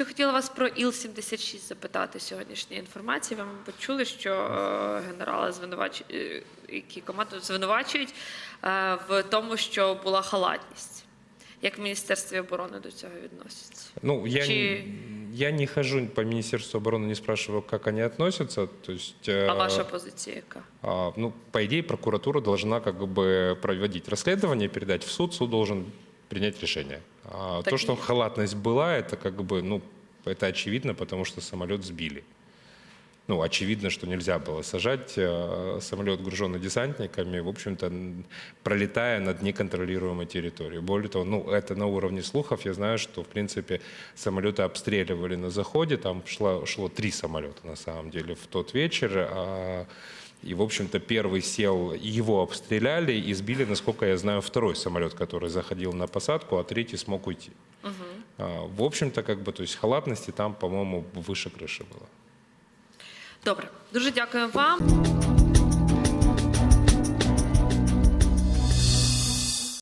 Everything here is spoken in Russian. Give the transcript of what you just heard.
Ще хотіла вас про Іл-76 запитати сьогоднішньої інформації. Ви, мабуть, чули, що е, генерали звинувачують, які команду звинувачують е, в тому, що була халатність. Як в Міністерстві оборони до цього відносяться? Ну, я, Чи- не, я не хожу по Министерству обороны, не спрашиваю, как они относятся. То есть, э, А ваша позиція яка? а, ну, по идее, прокуратура должна как бы проводить расследование, передать в суд, суд должен принять решение. А Так то, что и- халатность была, это как бы, ну, это очевидно, потому что самолет сбили. Ну, очевидно, что нельзя было сажать э, самолет, груженный десантниками, в общем-то, пролетая над неконтролируемой территорией. Более того, ну, это на уровне слухов. Я знаю, что, в принципе, самолеты обстреливали на заходе. Там шло, шло три самолета, на самом деле, в тот вечер. а, и, в общем-то, первый сел, его обстреляли и сбили, насколько я знаю, второй самолет, который заходил на посадку, а третий смог уйти. А, В общем-то, как бы, то есть халатности там, по-моему, выше крыши было. Добре, дуже дякую вам.